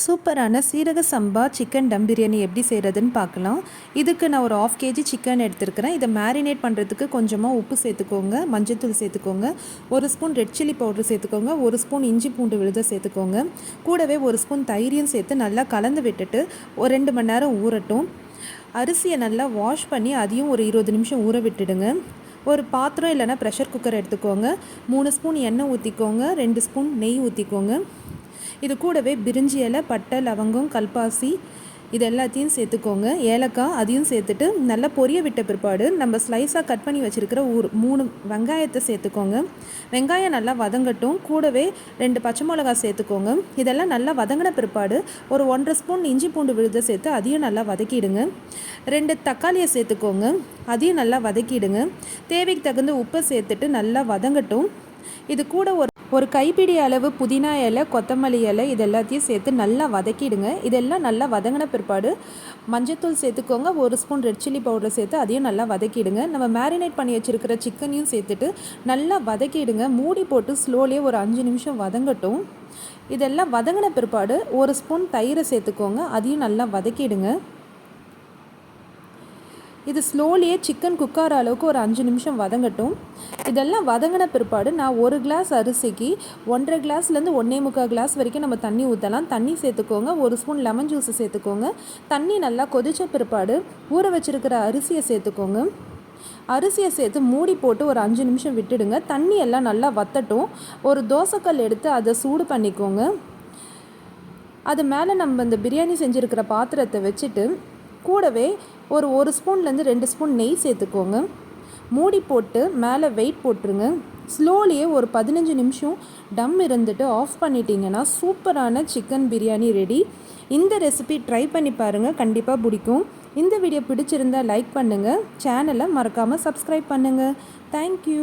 சூப்பரான சீரக சம்பா சிக்கன் டம் பிரியாணி எப்படி செய்கிறதுன்னு பார்க்கலாம். இதுக்கு நான் ஒரு ஆஃப் கேஜி சிக்கன் எடுத்துருக்கிறேன். இதை மேரினேட் பண்ணுறதுக்கு கொஞ்சமாக உப்பு சேர்த்துக்கோங்க. மஞ்சத்தூள் சேர்த்துக்கோங்க. ஒரு ஸ்பூன் ரெட் சில்லி பவுடர் சேர்த்துக்கோங்க. ஒரு ஸ்பூன் இஞ்சி பூண்டு விழுத சேர்த்துக்கோங்க. கூடவே ஒரு ஸ்பூன் தயிரையும் சேர்த்து நல்லா கலந்து விட்டுட்டு ஒரு ரெண்டு மணி நேரம் ஊறட்டும். அரிசியை நல்லா வாஷ் பண்ணி அதையும் ஒரு இருபது நிமிஷம் ஊற விட்டுடுங்க. ஒரு பாத்திரம் இல்லைன்னா ப்ரெஷர் குக்கர் எடுத்துக்கோங்க. மூணு ஸ்பூன் எண்ணெய் ஊற்றிக்கோங்க ரெண்டு ஸ்பூன் நெய் ஊற்றிக்கோங்க இது கூடவே பிரிஞ்சி இலை பட்டை லவங்கம் கல்பாசி இது எல்லாத்தையும் சேர்த்துக்கோங்க. ஏலக்காய் அதையும் சேர்த்துட்டு நல்லா பொரிய விட்ட பிற்பாடு நம்ம ஸ்லைஸாக கட் பண்ணி வச்சுருக்கிற ஒரு மூணு வெங்காயத்தை சேர்த்துக்கோங்க. வெங்காயம் நல்லா வதங்கட்டும். கூடவே ரெண்டு பச்சை மிளகா சேர்த்துக்கோங்க. இதெல்லாம் நல்லா வதங்கின பிற்பாடு ஒரு ஒன்றரை ஸ்பூன் இஞ்சி பூண்டு விழுத சேர்த்து அதையும் நல்லா வதக்கிடுங்க. ரெண்டு தக்காளியை சேர்த்துக்கோங்க. அதையும் நல்லா வதக்கிடுங்க. தேவைக்கு தகுந்த உப்பை சேர்த்துட்டு நல்லா வதங்கட்டும். இது கூட ஒரு ஒரு கைப்பிடி அளவு புதினா இலை கொத்தமல்லி இலை இது எல்லாத்தையும் சேர்த்து நல்லா வதக்கிடுங்க. இதெல்லாம் நல்லா வதங்கின பிற்பாடு மஞ்சத்தூள் சேர்த்துக்கோங்க. ஒரு ஸ்பூன் ரெட் சில்லி பவுடர் சேர்த்து அதையும் நல்லா வதக்கிடுங்க. நம்ம மேரினேட் பண்ணி வச்சுருக்கிற சிக்கனையும் சேர்த்துட்டு நல்லா வதக்கிடுங்க. மூடி போட்டு ஸ்லோலியே ஒரு அஞ்சு நிமிஷம் வதங்கட்டும். இதெல்லாம் வதங்கின பிற்பாடு ஒரு ஸ்பூன் தயிரை சேர்த்துக்கோங்க. அதையும் நல்லா வதக்கிடுங்க. இது ஸ்லோலியே சிக்கன் குக்கார அளவுக்கு ஒரு அஞ்சு நிமிஷம் வதங்கட்டும். இதெல்லாம் வதங்கின பிற்பாடு நான் ஒரு கிளாஸ் அரிசிக்கு ஒன்றரை கிளாஸ்லேருந்து ஒன்றே முக்கால் கிளாஸ் வரைக்கும் நம்ம தண்ணி ஊற்றலாம் தண்ணி சேர்த்துக்கோங்க. ஒரு ஸ்பூன் லெமன் ஜூஸை சேர்த்துக்கோங்க. தண்ணி நல்லா கொதித்த பிற்பாடு ஊற வச்சுருக்கிற அரிசியை சேர்த்துக்கோங்க. அரிசியை சேர்த்து மூடி போட்டு ஒரு அஞ்சு நிமிஷம் விட்டுடுங்க. தண்ணி எல்லாம் நல்லா வத்தட்டும். ஒரு தோசைக்கல் எடுத்து அதை சூடு பண்ணிக்கோங்க. அது மேலே நம்ம இந்த பிரியாணி செஞ்சுருக்கிற பாத்திரத்தை வச்சுட்டு கூடவே ஒரு ஒரு ஸ்பூன்லேருந்து ரெண்டு ஸ்பூன் நெய் சேர்த்துக்கோங்க. மூடி போட்டு மேலே வெயிட் போட்டுருங்க. ஸ்லோலியே ஒரு பதினஞ்சு நிமிஷம் டம் இருந்துட்டு ஆஃப் பண்ணிட்டீங்கன்னா சூப்பரான சிக்கன் பிரியாணி ரெடி இந்த ரெசிபி ட்ரை பண்ணி பாருங்கள் கண்டிப்பாக பிடிக்கும். இந்த வீடியோ பிடிச்சிருந்தா லைக் பண்ணுங்கள் சேனலை மறக்காமல் சப்ஸ்கிரைப் பண்ணுங்கள் தேங்க்யூ